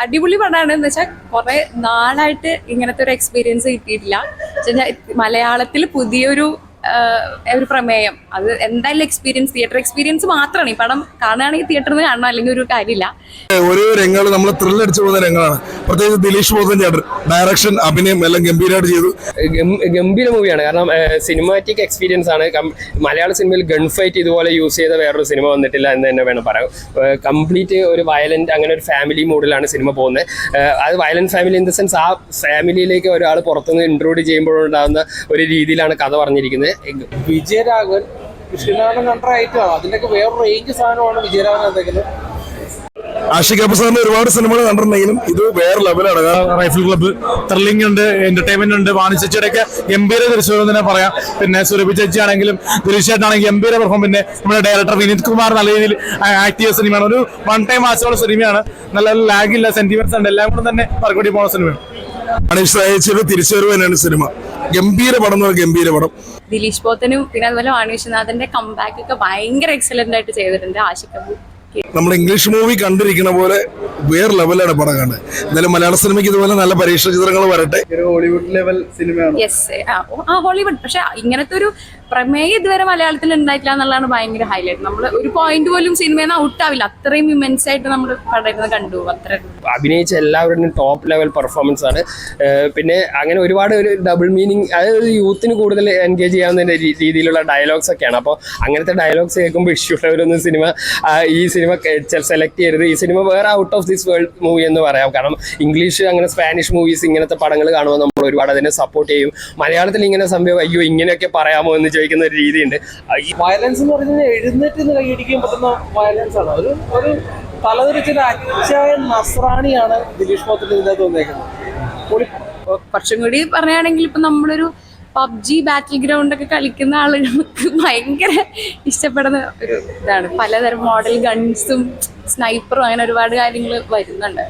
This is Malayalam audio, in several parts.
അടിപൊളി പടമാണ്. എന്ന് വെച്ചാൽ കുറെ നാളായിട്ട് ഇങ്ങനത്തെ ഒരു എക്സ്പീരിയൻസ് കിട്ടിയിട്ടില്ല. മലയാളത്തിൽ പുതിയൊരു ഒരു പ്രമേയം. അത് എന്തായാലും എക്സ്പീരിയൻസ് തിയേറ്റർ എക്സ്പീരിയൻസ് മാത്രമാണ്. ഈ പടം കാണുകയാണെങ്കിൽ തിയേറ്ററിൽ നിന്ന് കാണണം അല്ലെങ്കിൽ ഒരു കാര്യമില്ല. ഓരോ രംഗങ്ങൾ നമ്മൾ ത്രില്ലടിച്ചു പോകുന്ന രംഗമാണ് പ്രത്യേകിച്ച് ദിലീഷ് ബോധൻ ചേട്ടൻ ഡയറക്ഷൻ അഭിനയം എല്ലാം ഗംഭീരമായിട്ട് ചെയ്തു. ഗംഭീര മൂവിയാണ്. കാരണം സിനിമാറ്റിക് എക്സ്പീരിയൻസ് ആണ്. മലയാള സിനിമയിൽ ഗൺ ഫൈറ്റ് ഇതുപോലെ യൂസ് ചെയ്ത വേറൊരു സിനിമ വന്നിട്ടില്ല എന്ന് തന്നെ വേണം പറയാം കംപ്ലീറ്റ് ഒരു വയലന്റ് അങ്ങനെ ഒരു ഫാമിലി മൂഡിലാണ് സിനിമ പോകുന്നത്. അത് violent family in the sense ആ ഫാമിലിയിലേക്ക് ഒരാൾ പുറത്തുനിന്ന് ഇൻട്രോഡ് ചെയ്യുമ്പോഴുണ്ടാകുന്ന ഒരു രീതിയിലാണ് കഥ പറഞ്ഞിരിക്കുന്നത്. വിജയരാഘവൻ കൃഷ്ണനാഥൻ കണ്ട ഐറ്റമാണ് അതിന്റെയൊക്കെ വേറെ റേഞ്ച് സാധനമാണ് വിജയരാഘവൻ എന്തെങ്കിലും ആഷിഖ് അബു സാറിന്റെ ഒരുപാട് സിനിമകൾ കണ്ടിട്ടുണ്ടെങ്കിലും ഇത് വേറെ ലെവലാണ് റൈഫിൾ ക്ലബ്ബ് ത്രില്ലിംഗ് ഉണ്ട് എന്റർടൈൻമെന്റ് ഉണ്ട് വാണിജ്യയുടെ ഒക്കെ ഗംഭീര ദൃശ്യം തന്നെ പറയാം. പിന്നെ സുരഭി ചേച്ചി ആണെങ്കിലും ദിലീഷ് ചേട്ടനാണെങ്കിൽ ഗംഭീര പെർഫോം പിന്നെ നമ്മുടെ ഡയറക്ടർ വിനീത് കുമാർ നല്ല രീതിയിൽ ആക്ട് ചെയ്ത സിനിമയാണ്. ഒരു വൺ ടൈം വാച്ചുള്ള സിനിമയാണ്. നല്ല ലാഗില്ല ഇല്ല സെന്റിമെന്റ്സ് ഉണ്ട്. എല്ലാം കൂടെ തന്നെ പറക്കൂടി പോണ സിനിമയാണ്. അനീഷ് തിരിച്ചുവരവ് തന്നെയാണ് സിനിമ. ഗംഭീര പടം എന്ന് പറഞ്ഞാൽ ഗംഭീര പടം. ദിലീഷ് പോത്തനും പിന്നെ അതുപോലെ വാണി വിശ്വനാഥന്റെ കംബാക്ക് ഒക്കെ ഭയങ്കര എക്സലന്റ് ആയിട്ട് ചെയ്തിട്ടുണ്ട് അബു നമ്മൾ ഇംഗ്ലീഷ് മൂവി കണ്ടിരിക്കുന്ന പോലെ വേറെ ലെവലാണ് പടം കാണുന്നത്. എന്നാലും മലയാള സിനിമയ്ക്ക് ഇതുപോലെ നല്ല പരീക്ഷ ചിത്രങ്ങൾ വരട്ടെ. ഹോളിവുഡ് ലെവൽ സിനിമയാണ് യെസ് ആ ഹോളിവുഡ് പക്ഷെ ഇങ്ങനത്തെ ഒരു പ്രമേയം ഇതുവരെ മലയാളത്തിൽ ഉണ്ടായിട്ടില്ല എന്നുള്ളതാണ് ഭയങ്കര ഹൈലൈറ്റ് നമ്മൾ ഒരു പോയിന്റ് പോലും സിനിമയിൽ നിന്ന് ഔട്ട് ആവില്ല. അത്രയും ഇമെൻസ് ആയിട്ട് നമ്മൾ പടരുന്നത് കണ്ടു അത്ര. അഭിനയിച്ച എല്ലാവരുടെയും ടോപ്പ് ലെവൽ പെർഫോമൻസ് ആണ്. പിന്നെ അങ്ങനെ ഒരുപാട് ഒരു ഡബിൾ മീനിങ് അതായത് യൂത്തിന് കൂടുതൽ എൻഗേജ് ചെയ്യാവുന്ന രീതിയിലുള്ള ഡയലോഗ്സ് ഒക്കെയാണ്. അപ്പോൾ അങ്ങനത്തെ ഡയലോഗ്സ് കേൾക്കുമ്പോൾ ഇഷ്യൂ ഉള്ളവരൊന്നും സിനിമ ഈ സിനിമ സെലക്ട് ചെയ്യരുത്. ഈ സിനിമ വേറെ out of this world movie എന്ന് പറയാം. കാരണം ഇംഗ്ലീഷ് അങ്ങനെ സ്പാനിഷ് മൂവീസ് ഇങ്ങനത്തെ പടങ്ങൾ കാണുമ്പോൾ നമ്മൾ ഒരുപാട് അതിനെ സപ്പോർട്ട് ചെയ്യും. മലയാളത്തിൽ ഇങ്ങനെ സംഭവം അയ്യോ ഇങ്ങനെയൊക്കെ പറയാമോ എന്ന് ചോദിക്കുന്ന ഒരു രീതിയുണ്ട്. വയലൻസ് എന്ന് പറഞ്ഞാൽ എഴുന്നേറ്റ് കൈയടിക്കാൻ പറ്റുന്ന വയലൻസ് ആണ്. ഒരു ഒരു തലതിരിച്ചൊരു അച്ചായ നസ്രാണിയാണ് ദിലീഷ് പോത്തിൽ ഇതിനകത്ത് വന്നേക്കുന്നത് കുറച്ചും കൂടി പറയുകയാണെങ്കിൽ ഇപ്പൊ നമ്മളൊരു പബ്ജി ബാറ്റിൽ ഗ്രൗണ്ട് ഒക്കെ കളിക്കുന്ന ആളുകൾക്ക് ഭയങ്കര ഇഷ്ടപ്പെടുന്ന ഒരു ഇതാണ്. പലതരം മോഡൽ ഗൺസും സ്നൈപ്പറും അങ്ങനെ ഒരുപാട് കാര്യങ്ങൾ വരുന്നുണ്ട്.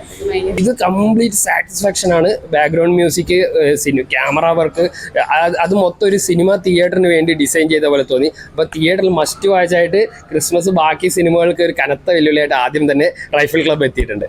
ഇത് കംപ്ലീറ്റ് സാറ്റിസ്ഫാക്ഷൻ ആണ്. ബാക്ക്ഗ്രൗണ്ട് മ്യൂസിക് ക്യാമറ വർക്ക് അത് മൊത്തം ഒരു സിനിമ തിയേറ്ററിന് വേണ്ടി ഡിസൈൻ ചെയ്ത പോലെ തോന്നി. അപ്പോൾ തിയേറ്ററിൽ മസ്റ്റ് വാച്ച് ആയിട്ട് ക്രിസ്മസ് ബാക്കി സിനിമകൾക്ക് ഒരു കനത്ത വെല്ലുവിളിയായിട്ട് ആദ്യം തന്നെ റൈഫിൾ ക്ലബ് എത്തിയിട്ടുണ്ട്.